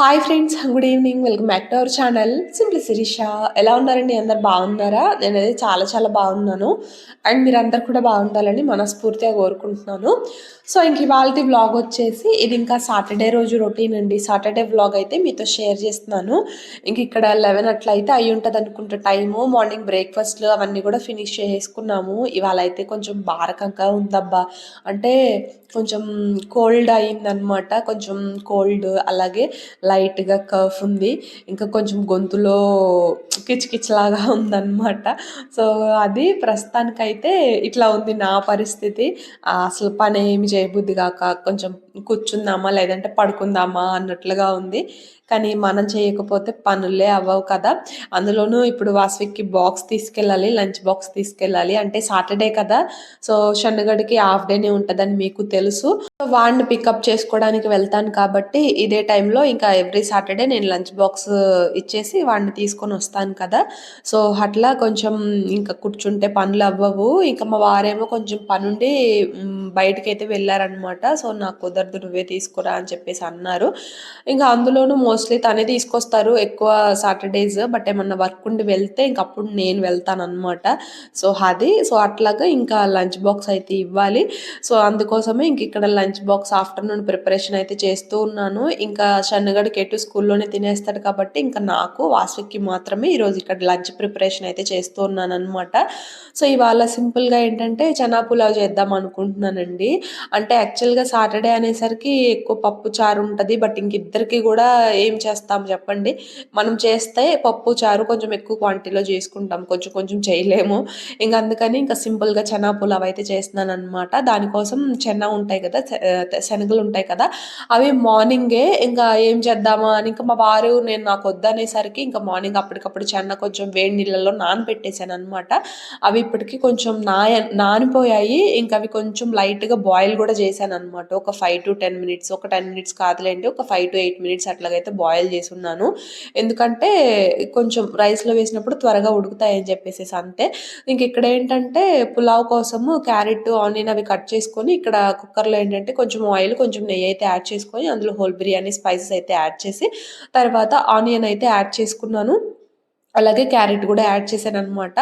Hi friends good evening welcome back to our channel simply Sirisha ఎలా ఉన్నారండి? అందరు బాగున్నారా? నేనైతే చాలా చాలా బాగున్నాను. అండ్ మీరందరు కూడా బాగుండాలని మనస్ఫూర్తిగా కోరుకుంటున్నాను. సో ఇంక ఇవాళ వ్లాగ్ వచ్చేసి ఇది ఇంకా సాటర్డే రోజు రొటీన్ అండి. సాటర్డే వ్లాగ్ అయితే మీతో షేర్ చేస్తున్నాను. ఇంక ఇక్కడ లెవెన్ అట్లయితే అయి ఉంటుంది అనుకుంటే. టైము మార్నింగ్ బ్రేక్ఫాస్ట్లు అవన్నీ కూడా ఫినిష్ చేసుకున్నాము. ఇవాళ అయితే కొంచెం బారకంగా ఉందబ్బా. అంటే కొంచెం కోల్డ్ అయిందనమాట కొంచెం కోల్డ్ అలాగే లైట్గా కర్ఫ్ ఉంది. ఇంకా కొంచెం గొంతులో కిచకిచలాగా ఉందన్నమాట. సో అది ప్రస్తుతానికైతే ఇట్లా ఉంది నా పరిస్థితి. అసలు పని ఏమి చేయబుద్ధి కాక కొంచెం కూర్చుందామా లేదంటే పడుకుందామా అన్నట్లుగా ఉంది. కానీ మనం చేయకపోతే పనులే అవ్వవు కదా. అందులోనూ ఇప్పుడు వాస్విక్కి బాక్స్ తీసుకెళ్ళాలి లంచ్ బాక్స్ తీసుకెళ్ళాలి అంటే సాటర్డే కదా. సో షన్నుగడికి హాఫ్ డేనే ఉంటుందని మీకు తెలుసు. సో వాడిని పికప్ చేసుకోవడానికి వెళ్తాను కాబట్టి ఇదే టైంలో ఇంకా ఎవ్రీ సాటర్డే నేను లంచ్ బాక్స్ ఇచ్చేసి వాడిని తీసుకొని వస్తాను కదా. సో అట్లా కొంచెం ఇంకా కూర్చుంటే పనులు అవ్వవు. ఇంకా మా వారేమో కొంచెం పనుండి బయటకైతే వెళ్ళారనమాట సో నాకు కుదరదు నువ్వే తీసుకురా అని చెప్పేసి అన్నారు. ఇంకా అందులోనూ మోస్ట్లీ తనే తీసుకొస్తారు ఎక్కువ సాటర్డేస్ బట్ ఏమన్నా వర్క్ ఉండి వెళ్తే ఇంక అప్పుడు నేను వెళ్తాను అనమాట సో అది. సో అట్లాగా ఇంకా లంచ్ బాక్స్ అయితే ఇవ్వాలి. సో అందుకోసమే ఇంక ఇక్కడ లంచ్ బాక్స్ ఆఫ్టర్నూన్ ప్రిపరేషన్ అయితే చేస్తూ ఉన్నాను. ఇంకా షన్నగడికి ఎటు స్కూల్లోనే తినేస్తాడు కాబట్టి ఇంకా నాకు వాసుకి మాత్రమే ఈరోజు ఇక్కడ లంచ్ ప్రిపరేషన్ అయితే చేస్తూ ఉన్నాను అనమాట సో ఇవాళ సింపుల్గా ఏంటంటే చనా పులావ్ చేద్దాం అనుకుంటున్నానండి అంటే యాక్చువల్గా సాటర్డే అనేసరికి ఎక్కువ పప్పు చారు ఉంటుంది. బట్ ఇంక ఇద్దరికి కూడా ఏం చేస్తాం చెప్పండి. మనం చేస్తే పప్పు చారు కొంచెం ఎక్కువ క్వాంటిటీలో చేసుకుంటాం. కొంచెం కొంచెం చేయలేము. ఇంకా అందుకని ఇంకా సింపుల్గా చెనా పులావ్ అయితే చేస్తున్నాను అనమాట దానికోసం చెన్న ఉంటాయి కదా శనగలు ఉంటాయి కదా అవి మార్నింగే ఇంకా ఏం చేద్దామా అని ఇంకా మా వారు నేను నాకు వద్దనేసరికి ఇంకా మార్నింగ్ అప్పటికప్పుడు చెన్న కొంచెం వేడి నీళ్ళలో నానబెట్టేశాను అనమాట అవి ఇప్పటికీ కొంచెం నాయ నానిపోయాయి. ఇంకా అవి కొంచెం లైట్ లైట్గా బాయిల్ కూడా చేశాను అనమాట ఒక ఫైవ్ టు టెన్ మినిట్స్ ఒక టెన్ మినిట్స్ కాదులేండి ఒక ఫైవ్ టు ఎయిట్ మినిట్స్ అట్లాగైతే బాయిల్ చేసి ఉన్నాను ఎందుకంటే కొంచెం రైస్లో వేసినప్పుడు త్వరగా ఉడుకుతాయని చెప్పేసి అంతే. ఇంక ఇక్కడ ఏంటంటే పులావ్ కోసము క్యారెట్ ఆనియన్ అవి కట్ చేసుకొని ఇక్కడ కుక్కర్లో ఏంటంటే కొంచెం ఆయిల్ కొంచెం నెయ్యి అయితే యాడ్ చేసుకొని అందులో హోల్ బిర్యానీ స్పైసెస్ అయితే యాడ్ చేసి తర్వాత ఆనియన్ అయితే యాడ్ చేసుకున్నాను. అలాగే క్యారెట్ కూడా యాడ్ చేశాను అనమాట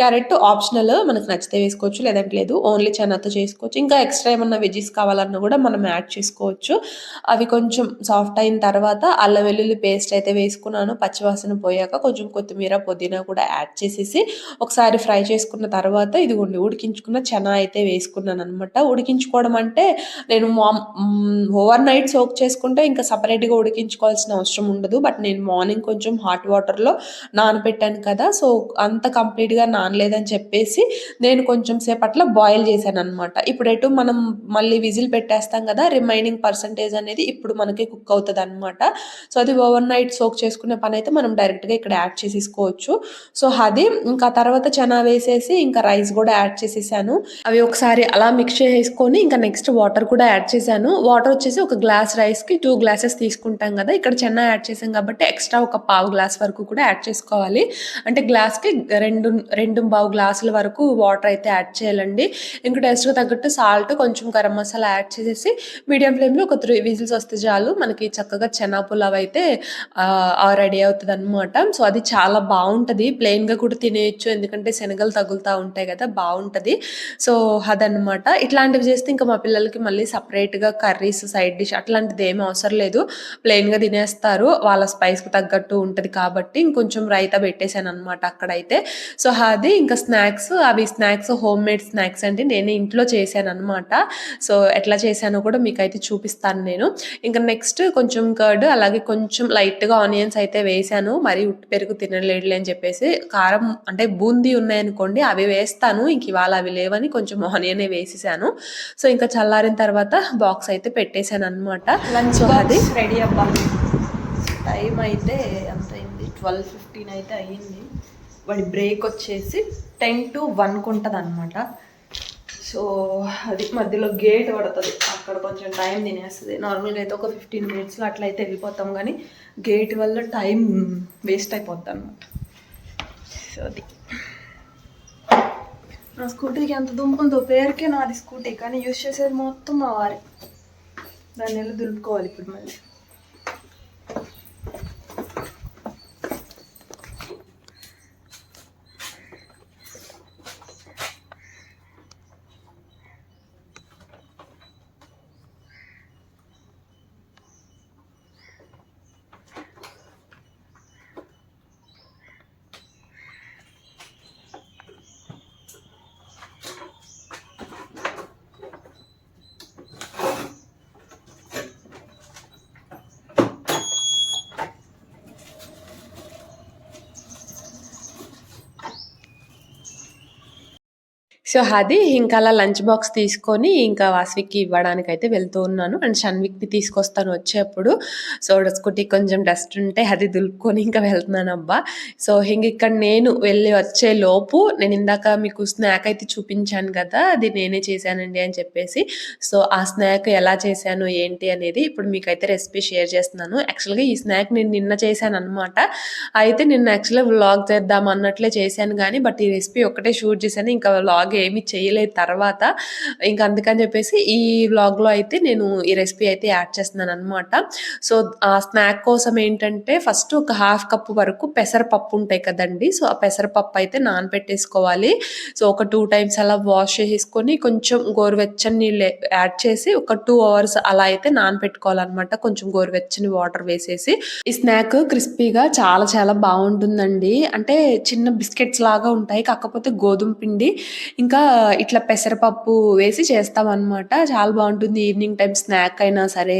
క్యారెట్ ఆప్షనల్ మనకు నచ్చితే వేసుకోవచ్చు లేదంటే లేదు. ఓన్లీ చనాతో చేసుకోవచ్చు. ఇంకా ఎక్స్ట్రా ఏమన్నా వెజీస్ కావాలన్నా కూడా మనం యాడ్ చేసుకోవచ్చు. అవి కొంచెం సాఫ్ట్ అయిన తర్వాత అల్లం వెల్లుల్లి పేస్ట్ అయితే వేసుకున్నాను. పచ్చివాసన పోయాక కొంచెం కొత్తిమీర పుదీనా కూడా యాడ్ చేసేసి ఒకసారి ఫ్రై చేసుకున్న తర్వాత ఇదిగోండి ఉడికించుకున్న చనా అయితే వేసుకున్నాను అనమాట ఉడికించుకోవడం అంటే నేను మా ఓవర్ నైట్ సోక్ చేసుకుంటే ఇంకా సపరేట్గా ఉడికించుకోవాల్సిన అవసరం ఉండదు. బట్ నేను మార్నింగ్ కొంచెం హాట్ వాటర్లో నా నానబెట్టాను కదా సో అంత కంప్లీట్గా నానలేదని చెప్పేసి నేను కొంచెం సేపు అట్లా బాయిల్ చేశాను అనమాట ఇప్పుడు ఎటు మనం మళ్ళీ విజిల్ పెట్టేస్తాం కదా రిమైనింగ్ పర్సంటేజ్ అనేది ఇప్పుడు మనకి కుక్ అవుతుంది అనమాట సో అది ఓవర్ నైట్ సోక్ చేసుకునే పని అయితే మనం డైరెక్ట్గా ఇక్కడ యాడ్ చేసేసుకోవచ్చు. సో అది ఇంకా తర్వాత చనా వేసేసి ఇంకా రైస్ కూడా యాడ్ చేసేసాను. అవి ఒకసారి అలా మిక్స్ చేసుకొని ఇంకా నెక్స్ట్ వాటర్ కూడా యాడ్ చేశాను. వాటర్ వచ్చేసి ఒక గ్లాస్ రైస్కి టూ గ్లాసెస్ తీసుకుంటాం కదా ఇక్కడ చెన్న యాడ్ చేసాం కాబట్టి ఎక్స్ట్రా ఒక పావు గ్లాస్ వరకు కూడా యాడ్ చేసుకోవాలి. అంటే గ్లాస్కి రెండు రెండు బావు గ్లాసుల వరకు వాటర్ అయితే యాడ్ చేయాలండి. ఇంకా టేస్ట్కి తగ్గట్టు సాల్ట్ కొంచెం గరం మసాలా యాడ్ చేసేసి మీడియం ఫ్లేమ్లో ఒక త్రీ విజిల్స్ వస్తే చాలు. మనకి చక్కగా చెనా పులావ్ అయితే రెడీ అవుతుంది అనమాట సో అది చాలా బాగుంటుంది ప్లెయిన్గా కూడా తినేయచ్చు. ఎందుకంటే శనగలు తగులుతూ ఉంటాయి కదా బాగుంటుంది సో అదనమాట ఇట్లాంటివి చేస్తే ఇంకా మా పిల్లలకి మళ్ళీ సపరేట్గా కర్రీస్ సైడ్ డిష్ అట్లాంటిది ఏమీ అవసరం లేదు. ప్లెయిన్గా తినేస్తారు. వాళ్ళ స్పైస్కి తగ్గట్టు ఉంటుంది కాబట్టి ఇంకొంచెం రైతా పెట్టేశాను అనమాట అక్కడైతే. సో అది ఇంకా స్నాక్స్ అవి స్నాక్స్ హోమ్ మేడ్ స్నాక్స్ అంటే నేను ఇంట్లో చేశాను అనమాట సో ఎట్లా చేశానో కూడా మీకు అయితే చూపిస్తాను నేను. ఇంకా నెక్స్ట్ కొంచెం కర్డ్ అలాగే కొంచెం లైట్గా ఆనియన్స్ అయితే వేసాను మరి ఉట్టి పెరుగు తినలేడులే అని చెప్పేసి కారం అంటే బూందీ ఉన్నాయనుకోండి అవి వేస్తాను. ఇంక ఇవాళ అవి లేవని కొంచెం ఆనియనే వేసేసాను. సో ఇంకా చల్లారిన తర్వాత బాక్స్ అయితే పెట్టేశాను అనమాట లంచ్ సో అది రెడీ అబ్బా. టైం అయితే ఎంత అయింది? ట్వెల్వ్ ఫిఫ్టీన్ అయితే అయ్యింది. వాడి బ్రేక్ వచ్చేసి టెన్ టు వన్కి ఉంటుంది అనమాట సో అది మధ్యలో గేట్ పడుతుంది. అక్కడ కొంచెం టైం తినేస్తుంది. నార్మల్గా అయితే ఒక ఫిఫ్టీన్ మినిట్స్లో అట్లా అయితే వెళ్ళిపోతాం కానీ గేట్ వల్ల టైం వేస్ట్ అయిపోద్ది అనమాట సో అది. నా స్కూటీకి ఎంత దుంపుందో పేరుకే నాది స్కూటీ కానీ యూజ్ చేసేది మొత్తం మా వారి. దాన్ని వెళ్ళి దులుపుకోవాలి ఇప్పుడు మళ్ళీ. సో అది ఇంకా అలా లంచ్ బాక్స్ తీసుకొని ఇంకా వాస్విక్కి ఇవ్వడానికి అయితే వెళ్తూ ఉన్నాను. అండ్ షన్విక్ని తీసుకొస్తాను వచ్చేప్పుడు. సో స్కూటీ కొంచెం డస్ట్ ఉంటే అది దులుపుకొని ఇంకా వెళ్తున్నాను అబ్బా సో ఇంక ఇక్కడ నేను వెళ్ళి వచ్చే లోపు నేను ఇందాక మీకు స్నాక్ అయితే చూపించాను కదా అది నేనే చేశానండి అని చెప్పేసి. సో ఆ స్నాక్ ఎలా చేశాను ఏంటి అనేది ఇప్పుడు మీకైతే రెసిపీ షేర్ చేస్తున్నాను. యాక్చువల్గా ఈ స్నాక్ నేను నిన్న చేశాను అనమాట అయితే నిన్న యాక్చువల్గా వ్లాగ్ చేద్దాం అన్నట్లే చేశాను కానీ బట్ ఈ రెసిపీ ఒక్కటే షూట్ చేశాను. ఇంకా వ్లాగ్ ఏమి చేయలేదు తర్వాత. ఇంకా అందుకని చెప్పేసి ఈ వ్లాగ్లో అయితే నేను ఈ రెసిపీ అయితే యాడ్ చేస్తున్నాను అనమాట సో ఆ స్నాక్ కోసం ఏంటంటే ఫస్ట్ ఒక హాఫ్ కప్ వరకు పెసరపప్పు ఉంటాయి కదండి. సో ఆ పెసరపప్పు అయితే నానబెట్టేసుకోవాలి సో ఒక టూ టైమ్స్ అలా వాష్ చేసేసుకొని కొంచెం గోరువెచ్చని నీళ్ళు యాడ్ చేసి ఒక టూ అవర్స్ అలా అయితే నానబెట్టుకోవాలన్నమాట కొంచెం గోరువెచ్చని వాటర్ వేసేసి. ఈ స్నాక్ క్రిస్పీగా చాలా చాలా బాగుంటుందండి. అంటే చిన్న బిస్కెట్స్ లాగా ఉంటాయి. కాకపోతే గోధుమ పిండి. ఇంకా ఇంకా ఇట్లా పెసరపప్పు వేసి చేస్తామన్నమాట. చాలా బాగుంటుంది ఈవినింగ్ టైం స్నాక్ అయినా సరే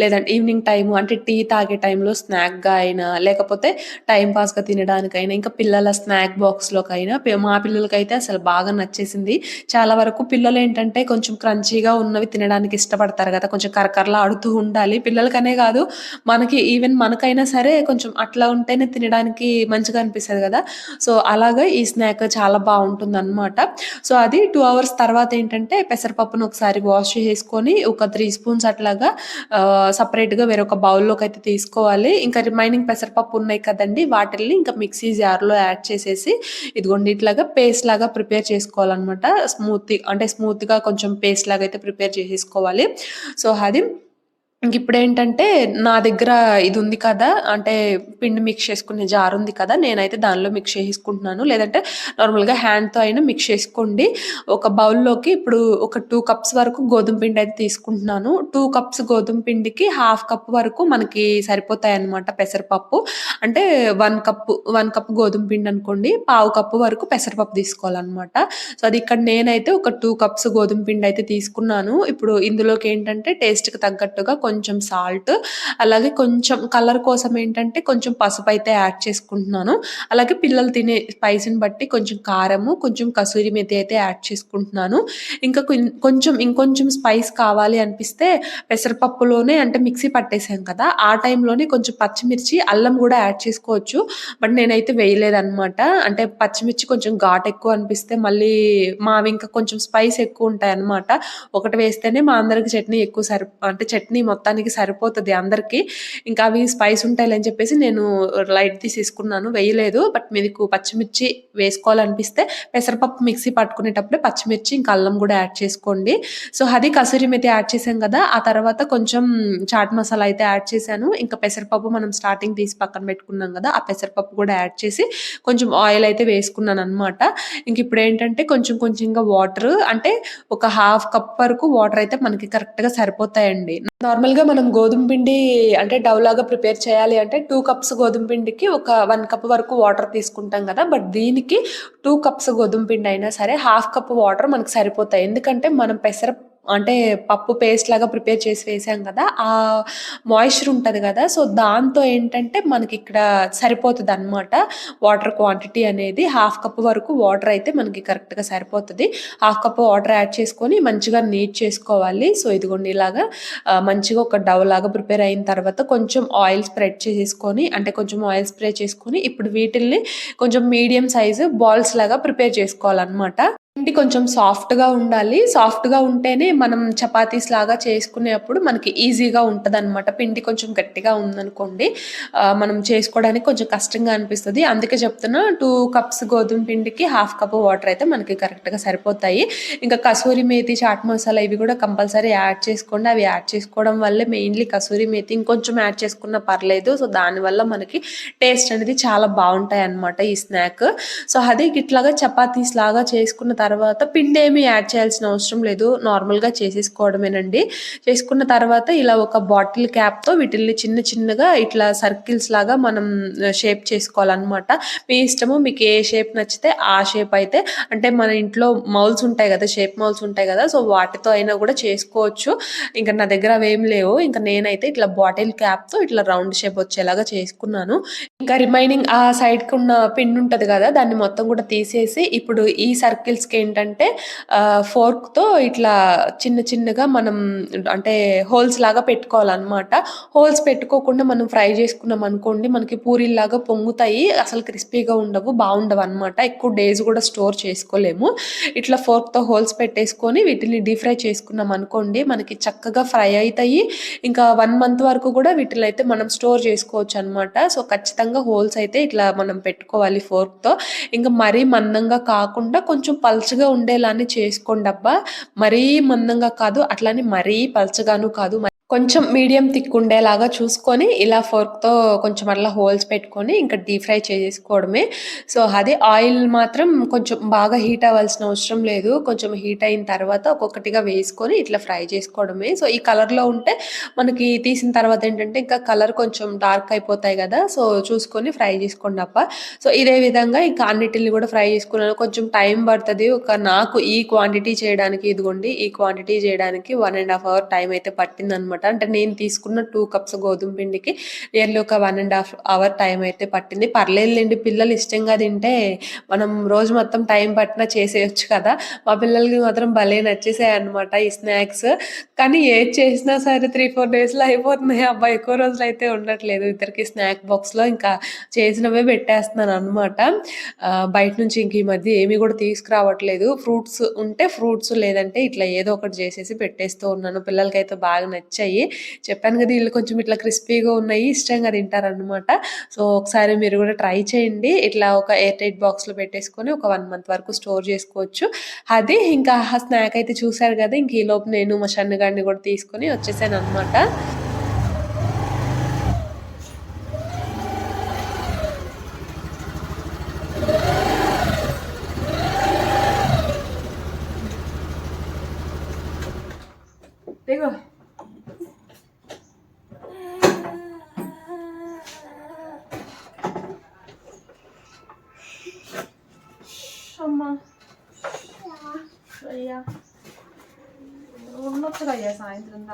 లేదంటే ఈవినింగ్ టైం అంటే టీ తాగే టైంలో స్నాక్గా అయినా లేకపోతే టైం పాస్గా తినడానికైనా ఇంకా పిల్లల స్నాక్ బాక్స్లోకైనా మా పిల్లలకైతే అసలు బాగా నచ్చేసింది. చాలా వరకు పిల్లలు ఏంటంటే కొంచెం క్రంచీగా ఉన్నవి తినడానికి ఇష్టపడతారు కదా కొంచెం కరకరలా ఆడుతూ ఉండాలి. పిల్లలకనే కాదు మనకి ఈవెన్ మనకైనా సరే కొంచెం అట్లా ఉంటేనే తినడానికి మంచిగా అనిపిస్తుంది కదా. సో అలాగా ఈ స్నాక్ చాలా బాగుంటుంది అనమాట సో సో అది టూ అవర్స్ తర్వాత ఏంటంటే పెసరపప్పును ఒకసారి వాష్ చేసుకొని ఒక త్రీ స్పూన్స్ అట్లాగా సపరేట్గా వేరొక బౌల్లోకి అయితే తీసుకోవాలి. ఇంకా రిమైనింగ్ పెసరపప్పు ఉన్నాయి కదండి వాటిల్ని ఇంకా మిక్సీ జార్లో యాడ్ చేసేసి ఇదిగోండి ఇట్లాగా పేస్ట్ లాగా ప్రిపేర్ చేసుకోవాలన్నమాట. స్మూత్ అంటే స్మూత్గా కొంచెం పేస్ట్ లాగా అయితే ప్రిపేర్ చేసేసుకోవాలి. సో అది ఇంక ఇప్పుడు ఏంటంటే నా దగ్గర ఇది ఉంది కదా అంటే పిండి మిక్స్ చేసుకునే జార్ ఉంది కదా నేనైతే దానిలో మిక్స్ చేసుకుంటున్నాను లేదంటే నార్మల్గా హ్యాండ్తో అయినా మిక్స్ చేసుకోండి. ఒక బౌల్లోకి ఇప్పుడు ఒక టూ కప్స్ వరకు గోధుమ పిండి అయితే తీసుకుంటున్నాను. టూ కప్స్ గోధుమ పిండికి హాఫ్ కప్ వరకు మనకి సరిపోతాయి అన్నమాట పెసరపప్పు. అంటే వన్ కప్పు వన్ కప్ గోధుమ పిండి అనుకోండి పావు కప్పు వరకు పెసరపప్పు తీసుకోవాలన్నమాట. సో అది ఇక్కడ నేనైతే ఒక టూ కప్స్ గోధుమ పిండి అయితే తీసుకున్నాను. ఇప్పుడు ఇందులోకి ఏంటంటే టేస్ట్కి తగ్గట్టుగా కొంచెం కొంచెం సాల్ట్ అలాగే కొంచెం కలర్ కోసం ఏంటంటే కొంచెం పసుపు అయితే యాడ్ చేసుకుంటున్నాను. అలాగే పిల్లలు తినే స్పైసీని బట్టి కొంచెం కారము కొంచెం కసూరి మెతి అయితే యాడ్ చేసుకుంటున్నాను. ఇంకా కొంచెం ఇంకొంచెం స్పైస్ కావాలి అనిపిస్తే పెసరపప్పులోనే అంటే మిక్సీ పట్టేసాం కదా ఆ టైంలోనే కొంచెం పచ్చిమిర్చి అల్లం కూడా యాడ్ చేసుకోవచ్చు. బట్ నేనైతే వేయలేదన్నమాట. అంటే పచ్చిమిర్చి కొంచెం ఘాట్ ఎక్కువ అనిపిస్తే మళ్ళీ మావి ఇంకా కొంచెం స్పైస్ ఎక్కువ ఉంటాయి అన్నమాట ఒకటి వేస్తేనే మా అందరికి చట్నీ ఎక్కువ సరి అంటే చట్నీ మొత్తానికి సరిపోతుంది అందరికీ. ఇంకా అవి స్పైస్ ఉంటాయి అని చెప్పేసి నేను లైట్ తీసేసుకున్నాను. వేయలేదు. బట్ మీకు పచ్చిమిర్చి వేసుకోవాలనిపిస్తే పెసరపప్పు మిక్సీ పట్టుకునేటప్పుడే పచ్చిమిర్చి ఇంకా అల్లం కూడా యాడ్ చేసుకోండి. సో అది కసూరి మెతి యాడ్ చేసాం కదా ఆ తర్వాత కొంచెం చాట్ మసాలా అయితే యాడ్ చేశాను. ఇంకా పెసరపప్పు మనం స్టార్టింగ్ తీసి పక్కన పెట్టుకున్నాం కదా ఆ పెసరపప్పు కూడా యాడ్ చేసి కొంచెం ఆయిల్ అయితే వేసుకున్నాను అనమాట ఇంక ఇప్పుడు ఏంటంటే కొంచెం కొంచెంగా వాటర్ అంటే ఒక హాఫ్ కప్ వరకు వాటర్ అయితే మనకి కరెక్ట్గా సరిపోతాయండి. నార్మల్ నార్మల్గా మనం గోధుమ పిండి అంటే డవ్ లాగా ప్రిపేర్ చేయాలి అంటే టూ కప్స్ గోధుమ పిండికి ఒక వన్ కప్ వరకు వాటర్ తీసుకుంటాం కదా బట్ దీనికి టూ కప్స్ గోధుమ పిండి అయినా సరే హాఫ్ కప్ వాటర్ మనకు సరిపోతాయి. ఎందుకంటే మనం పెసర అంటే పప్పు పేస్ట్ లాగా ప్రిపేర్ చేసి వేసాం కదా ఆ మాయిశ్చర్ ఉంటుంది కదా సో దాంతో ఏంటంటే మనకి ఇక్కడ సరిపోతుంది అనమాట వాటర్ క్వాంటిటీ అనేది హాఫ్ కప్ వరకు వాటర్ అయితే మనకి కరెక్ట్గా సరిపోతుంది. హాఫ్ కప్ వాటర్ యాడ్ చేసుకొని మంచిగా నీట్ చేసుకోవాలి. సో ఇదిగోండి ఇలాగా మంచిగా ఒక డవ్ లాగా ప్రిపేర్ అయిన తర్వాత కొంచెం ఆయిల్ స్ప్రెడ్ చేసేసుకొని అంటే కొంచెం ఆయిల్ స్ప్రే చేసుకొని ఇప్పుడు వీటిల్ని కొంచెం మీడియం సైజు బాల్స్ లాగా ప్రిపేర్ చేసుకోవాలన్నమాట. పిండి కొంచెం సాఫ్ట్గా ఉండాలి. సాఫ్ట్గా ఉంటేనే మనం చపాతీస్ లాగా చేసుకునేప్పుడు మనకి ఈజీగా ఉంటుంది అనమాట పిండి కొంచెం గట్టిగా ఉందనుకోండి మనం చేసుకోవడానికి కొంచెం కష్టంగా అనిపిస్తుంది. అందుకే చెప్తున్నా టూ కప్స్ గోధుమ పిండికి హాఫ్ కప్ వాటర్ అయితే మనకి కరెక్ట్గా సరిపోతాయి. ఇంకా కసూరి మేతి చాట్ మసాలా ఇవి కూడా కంపల్సరీ యాడ్ చేసుకోండి. అవి యాడ్ చేసుకోవడం వల్లే మెయిన్లీ కసూరి మేతి ఇంకొంచెం యాడ్ చేసుకున్నా పర్లేదు. సో దానివల్ల మనకి టేస్ట్ అనేది చాలా బాగుంటాయి అన్నమాట ఈ స్నాక్. సో అదే ఇట్లాగా చపాతీస్ లాగా చేసుకున్న తర్వాత పిండి ఏమి యాడ్ చేయాల్సిన అవసరం లేదు. నార్మల్గా చేసేసుకోవడమేనండి. చేసుకున్న తర్వాత ఇలా ఒక బాటిల్ క్యాప్తో వీటిల్ని చిన్న చిన్నగా ఇట్లా సర్కిల్స్ లాగా మనం షేప్ చేసుకోవాలన్నమాట. మీ ఇష్టము మీకు ఏ షేప్ నచ్చితే ఆ షేప్ అయితే అంటే మన ఇంట్లో మౌల్స్ ఉంటాయి కదా షేప్ మౌల్స్ ఉంటాయి కదా సో వాటితో అయినా కూడా చేసుకోవచ్చు. ఇంకా నా దగ్గర అవేం లేవు. ఇంకా నేనైతే ఇట్లా బాటిల్ క్యాప్తో ఇట్లా రౌండ్ షేప్ వచ్చేలాగా చేసుకున్నాను. ఇంకా రిమైనింగ్ ఆ సైడ్కి ఉన్న పిండి ఉంటుంది కదా దాన్ని మొత్తం కూడా తీసేసి ఇప్పుడు ఈ సర్కిల్స్కి పీసెస్కి ఏంటంటే ఫోర్క్తో ఇట్లా చిన్న చిన్నగా మనం అంటే హోల్స్ లాగా పెట్టుకోవాలన్నమాట. హోల్స్ పెట్టుకోకుండా మనం ఫ్రై చేసుకున్నాం అనుకోండి మనకి పూరీలాగా పొంగుతాయి. అసలు క్రిస్పీగా ఉండవు బాగుండవు అనమాట ఎక్కువ డేస్ కూడా స్టోర్ చేసుకోలేము. ఇట్లా ఫోర్క్తో హోల్స్ పెట్టేసుకొని వీటిని డీప్ ఫ్రై చేసుకున్నాం అనుకోండి మనకి చక్కగా ఫ్రై అవుతాయి ఇంకా వన్ మంత్ వరకు కూడా వీటిని అయితే మనం స్టోర్ చేసుకోవచ్చు అనమాట సో ఖచ్చితంగా హోల్స్ అయితే ఇట్లా మనం పెట్టుకోవాలి ఫోర్క్తో. ఇంకా మరీ మందంగా కాకుండా కొంచెం పలచగా ఉండేలానే చేసుకోండి అబ్బా మరీ మందంగా కాదు అట్లానే మరీ పలచగాను కాదు. కొంచెం మీడియం థిక్ ఉండేలాగా చూసుకొని ఇలా ఫోర్క్తో కొంచెం అట్లా హోల్స్ పెట్టుకొని ఇంకా డీప్ ఫ్రై చేసుకోవడమే సో అదే ఆయిల్ మాత్రం కొంచెం బాగా హీట్ అవ్వాల్సిన అవసరం లేదు. కొంచెం హీట్ అయిన తర్వాత ఒక్కొక్కటిగా వేసుకొని ఇట్లా ఫ్రై చేసుకోవడమే. సో ఈ కలర్లో ఉంటే మనకి తీసిన తర్వాత ఏంటంటే ఇంకా కలర్ కొంచెం డార్క్ అయిపోతాయి కదా సో చూసుకొని ఫ్రై చేసుకోండి అప్ప సో ఇదే విధంగా ఇంకా అన్నిటిని కూడా ఫ్రై చేసుకున్నాను. కొంచెం టైం పడుతుంది. ఒక నాకు ఈ క్వాంటిటీ చేయడానికి ఇదిగోండి ఈ క్వాంటిటీ చేయడానికి one and half hour time అయితే పట్టిందనమాట. అనమాట అంటే నేను తీసుకున్న టూ కప్స్ గోధుమ పిండికి నియర్లీ ఒక one and half hour time అయితే పట్టింది. పర్లేదులేండి పిల్లలు ఇష్టంగా తింటే మనం రోజు మొత్తం టైం పట్టినా చేసేయచ్చు కదా. మా పిల్లలకి మాత్రం భలే నచ్చేసాయి అనమాట ఈ స్నాక్స్. కానీ ఏది చేసినా సరే త్రీ ఫోర్ డేస్లో అయిపోతున్నాయి. అబ్బా ఎక్కువ రోజులు అయితే ఉండట్లేదు. ఇద్దరికి స్నాక్ బాక్స్లో ఇంకా చేసినవే పెట్టేస్తున్నాను అనమాట బయట నుంచి ఇంక ఈ మధ్య ఏమీ కూడా తీసుకురావట్లేదు. ఫ్రూట్స్ ఉంటే ఫ్రూట్స్ లేదంటే ఇట్లా ఏదో ఒకటి చేసేసి పెట్టేస్తూ ఉన్నాను. పిల్లలకైతే బాగా నచ్చాయి. చెప్పాను కదా వీళ్ళు కొంచెం ఇట్లా క్రిస్పీగా ఉన్నాయి ఇష్టంగా తింటారనమాట సో ఒకసారి మీరు కూడా ట్రై చేయండి. ఇట్లా ఒక ఎయిర్ టైట్ బాక్స్లో పెట్టేసుకొని ఒక వన్ మంత్ వరకు స్టోర్ చేసుకోవచ్చు. అది ఇంకా స్నాక్ అయితే చూసారు కదా ఇంక ఈ లోపు నేను మా షన్నుగాడిని కూడా తీసుకొని వచ్చేసాను అనమాట సాయంత్రం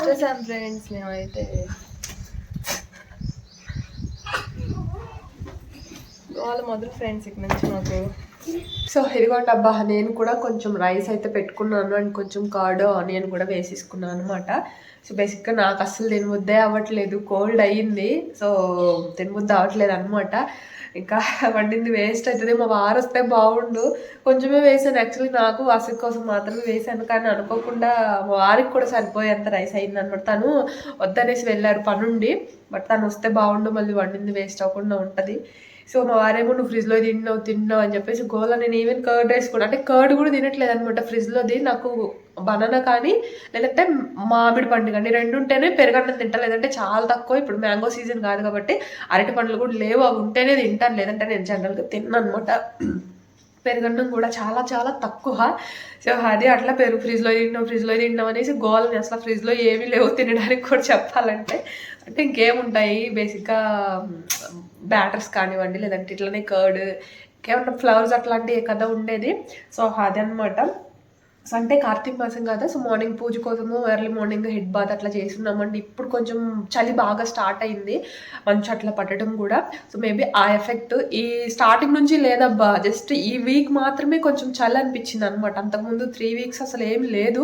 చూసాం ఫ్రెండ్స్ మేమైతే వాళ్ళ మొదలు ఫ్రెండ్స్ ఇక్కడ నుంచి మాకు సో ఇదిగోండి అబ్బా నేను కూడా కొంచెం రైస్ అయితే పెట్టుకున్నాను అండ్ కొంచెం కర్డ్ ఆనియన్ కూడా వేసేసుకున్నాను అనమాట సో బేసిక్గా నాకు అస్సలు తినబుద్దే అవ్వట్లేదు. కోల్డ్ అయ్యింది. సో తినబుద్ది అవ్వట్లేదు అనమాట ఇంకా వండింది వేస్ట్ అవుతుంది మా వారు వస్తే బాగుండు. కొంచెమే వేసాను. యాక్చువల్లీ నాకు అసలు కోసం మాత్రమే వేసాను. కానీ అనుకోకుండా మా వారికి కూడా సరిపోయేంత రైస్ అయింది అనమాట తను వద్దనేసి వెళ్ళారు పనుండి. బట్ తను వస్తే బాగుండు. మళ్ళీ వండింది వేస్ట్ అవ్వకుండా ఉంటుంది. సో మా వారేమో నువ్వు ఫ్రిడ్జ్లో తిన్నావు తిన్నావు అని చెప్పేసి గోల. నేను ఈవెన్ కర్డ్ రైస్ కూడా అంటే కర్డ్ కూడా తినట్లేదు అనమాట ఫ్రిడ్జ్లోది నాకు బనానా కానీ లేదంటే మామిడి పండు కానీ రెండు ఉంటేనే పెరగన్నం తింటా లేదంటే చాలా తక్కువ. ఇప్పుడు మ్యాంగో సీజన్ కాదు కాబట్టి అరటి పండ్లు కూడా లేవు. అవి ఉంటేనే తింటాను. లేదంటే నేను జనరల్గా తిన్నాను అనమాట పెరుగన్నం కూడా చాలా చాలా తక్కువ. సో అది అట్లా పెరుగు ఫ్రిడ్జ్లో తింటాం ఫ్రిడ్జ్లో తింటాం అనేసి గోల్ని అసలు ఫ్రిడ్జ్లో ఏమీ లేవు తినడానికి కూడా చెప్పాలంటే. అంటే ఇంకేముంటాయి? బేసిక్గా బ్యాటర్స్ కానివ్వండి లేదంటే ఇట్లనే కర్డ్ ఇంకేమన్నా ఫ్లవర్స్ అట్లాంటివి కదా ఉండేది. సో అది సంటే కార్తీక మాసం కదా సో మార్నింగ్ పూజ కోసము ఎర్లీ మార్నింగ్ హెడ్ బాత్ అట్లా చేస్తున్నామండి. ఇప్పుడు కొంచెం చలి బాగా స్టార్ట్ అయింది మంచు అట్లా పట్టడం కూడా. సో మేబీ ఆ ఎఫెక్ట్ ఈ స్టార్టింగ్ నుంచి లేదబ్బా జస్ట్ ఈ వీక్ మాత్రమే కొంచెం చలి అనిపించింది అనమాట అంతకుముందు త్రీ వీక్స్ అసలు ఏం లేదు.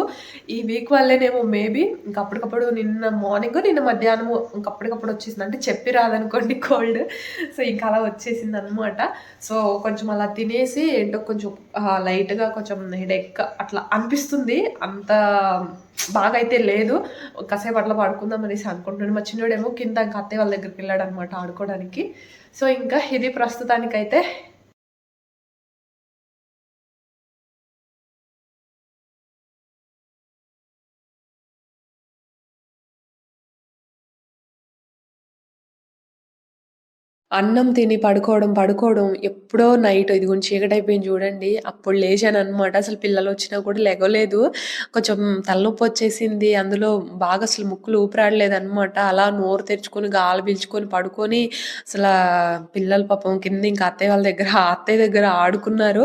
ఈ వీక్ వల్లేనేమో మేబీ ఇంకా అప్పటికప్పుడు నిన్న మార్నింగ్ నిన్న మధ్యాహ్నం ఇంకా అప్పటికప్పుడు వచ్చేసింది. అంటే చెప్పి రాదనుకోండి కోల్డ్. సో ఇంకా అలా వచ్చేసింది అనమాట సో కొంచెం అలా తినేసి ఏంటో కొంచెం లైట్గా కొంచెం హెడెక్ అట్లా అనిపిస్తుంది. అంత బాగా అయితే లేదు. కాసేపు అట్లా పడుకుందాం అనేసి అనుకుంటున్నాను. మా చిన్నోడేమో కింద ఇంకా అత్తయ్య వాళ్ళ దగ్గరికి వెళ్ళాడు అనమాట ఆడుకోవడానికి. సో ఇంకా ఇది ప్రస్తుతానికైతే అన్నం తిని పడుకోవడం, పడుకోవడం ఎప్పుడో నైట్ ఇది గురించి చీకటైపోయింది చూడండి. అప్పుడు లేచాను అనమాట అసలు పిల్లలు వచ్చినా కూడా లెగలేదు కొంచెం తలనొప్పి వచ్చేసింది అందులో బాగా అసలు ముక్కులు ఊపిరాడలేదు అనమాట అలా నోరు తెరుచుకొని, గాలి పీల్చుకొని పడుకొని అసలు పిల్లలు పాపం కింద ఇంకా అత్తయ్య వాళ్ళ దగ్గర అత్తయ్య దగ్గర ఆడుకున్నారు.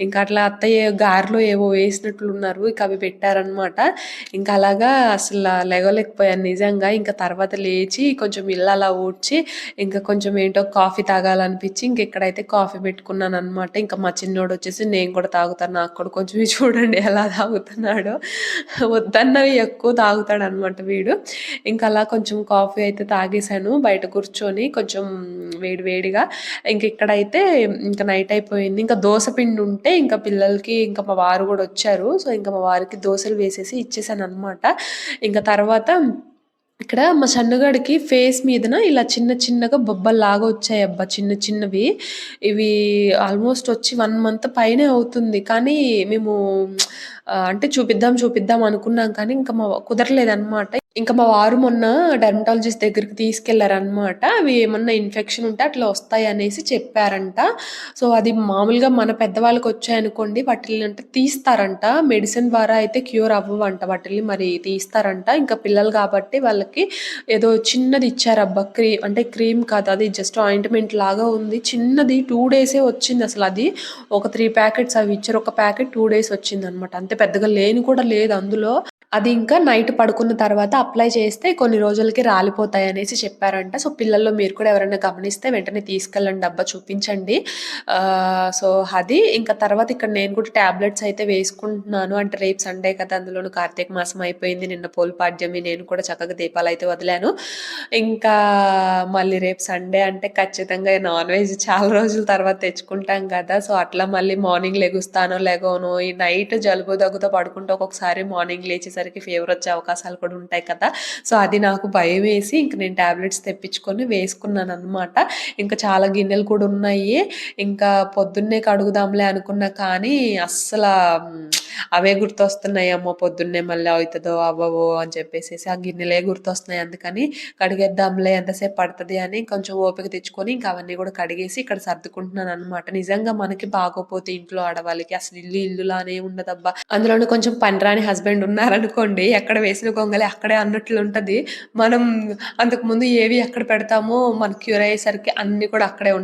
ఇంకా అట్లా అత్తయ్య గారిలో ఏవో వేసినట్లున్నారు. ఇక అవి పెట్టారనమాట. ఇంకా అలాగా అసలు లెగలేకపోయాను నిజంగా. ఇంకా తర్వాత లేచి కొంచెం ఇల్లు అలా ఊడ్చి ఇంకా కొంచెం ఏంటో కాఫీ తాగాలనిపించి ఇంకెక్కడైతే కాఫీ పెట్టుకున్నాను అనమాట. ఇంకా మా చిన్నోడు వచ్చేసి నేను కూడా తాగుతాను. నాకు కూడా కొంచెం చూడండి ఎలా తాగుతున్నాడో. వద్దన్నవి ఎక్కువ తాగుతాడనమాట వీడు. ఇంకా అలా కొంచెం కాఫీ అయితే తాగేసాను బయట కూర్చొని కొంచెం వేడి వేడిగా. ఇంక ఇక్కడైతే ఇంకా నైట్ అయిపోయింది. ఇంకా దోస పిండి ఉంటే ఇంకా పిల్లలకి ఇంకా మా వారు కూడా వచ్చారు. సో, ఇంకా మా వారికి దోశలు వేసేసి ఇచ్చేసాను అనమాట ఇంకా తర్వాత ఇక్కడ మా సన్నగాడికి ఫేస్ మీదన ఇలా చిన్న చిన్నగా బొబ్బల్లాగా వచ్చాయబ్బా! చిన్న చిన్నవి. ఇవి ఆల్మోస్ట్ వచ్చి వన్ మంత్ పైనే అవుతుంది. కానీ మేము అంటే చూపిద్దాం, చూపిద్దాం అనుకున్నాం కానీ ఇంకా మా కుదరలేదన్నమాట ఇంకా మా వారు మొన్న డెర్మటాలజిస్ట్ దగ్గరికి తీసుకెళ్ళారనమాట. అవి ఏమన్నా ఇన్ఫెక్షన్ ఉంటే అట్లా వస్తాయి అనేసి చెప్పారంట. సో, అది మామూలుగా మన పెద్దవాళ్ళకి వచ్చాయనుకోండి వాటిల్ని అంటే తీస్తారంట. మెడిసిన్ ద్వారా అయితే క్యూర్ అవ్వవంట. వాటిల్ని మరి తీస్తారంట. ఇంకా పిల్లలు కాబట్టి వాళ్ళకి ఏదో చిన్నది ఇచ్చారబ్బా! క్రీమ్ అంటే క్రీమ్ కాదు అది జస్ట్ ఆయింట్‌మెంట్ లాగా ఉంది. చిన్నది టూ డేసే వచ్చిందసలు అది. ఒక త్రీ ప్యాకెట్స్ అవి ఇచ్చారు. ఒక ప్యాకెట్ టూ డేస్ వచ్చిందనమాట. అంతే పెద్దగా లేని కూడా లేదు అందులో. అది ఇంకా నైట్ పడుకున్న తర్వాత అప్లై చేస్తే కొన్ని రోజులకి రాలిపోతాయి అనేసి చెప్పారంట. సో, పిల్లల్లో మీరు కూడా ఎవరైనా గమనిస్తే వెంటనే తీసుకెళ్ళండి డబ్బా చూపించండి. సో, అది ఇంకా తర్వాత ఇక్కడ నేను కూడా టాబ్లెట్స్ అయితే వేసుకుంటున్నాను. అంటే రేపు సండే కదా! అందులోను కార్తీక మాసం అయిపోయింది. నిన్న పోల్పాడ్యమి నేను కూడా చక్కగా దీపాలు అయితే వదిలాను. ఇంకా మళ్ళీ రేపు సండే అంటే ఖచ్చితంగా నాన్ వెజ్ చాలా రోజుల తర్వాత తెచ్చుకుంటాం కదా! సో, అట్లా మళ్ళీ మార్నింగ్ లెగుస్తాను లెగవనో ఈ నైట్ జలుబు దగ్గుతో పడుకుంటే ఒక్కొక్కసారి మార్నింగ్ లేచేసరికి ఫీవర్ వచ్చే అవకాశాలు కూడా ఉంటాయి కదా! సో, అది నాకు భయం వేసి ఇంక నేను టాబ్లెట్స్ తెప్పించుకొని వేసుకున్నాను అనమాట ఇంకా చాలా గిన్నెలు కూడా ఉన్నాయి. ఇంకా పొద్దున్నే కడుగుదాంలే అనుకున్నా కానీ అస్సలు అవే గుర్తొస్తున్నాయి. అమ్మో! పొద్దున్నే మళ్ళీ అవుతుందో అవ్వవో అని చెప్పేసి ఆ గిన్నెలే గుర్తొస్తున్నాయి. అందుకని కడిగేద్దాంలే ఎంతసేపు పడతది అని కొంచెం ఓపిక తెచ్చుకొని ఇంకా అవన్నీ కూడా కడిగేసి ఇక్కడ సర్దుకుంటున్నాను అనమాట నిజంగా మనకి బాగోపోతే ఇంట్లో ఆడవాళ్ళకి అసలు ఇల్లు ఇల్లులానే ఉండదబ్బా! అందులోనే కొంచెం పనిరాని హస్బెండ్ ఉన్నారనుకోండి ఎక్కడ వేసిన గొంగలి అక్కడే అన్నట్లుంటది. మనం అంతకుముందు ఏవి ఎక్కడ పెడతామో మనకు క్యూర్ అయ్యేసరికి అన్నీ కూడా అక్కడే ఉంటాయి.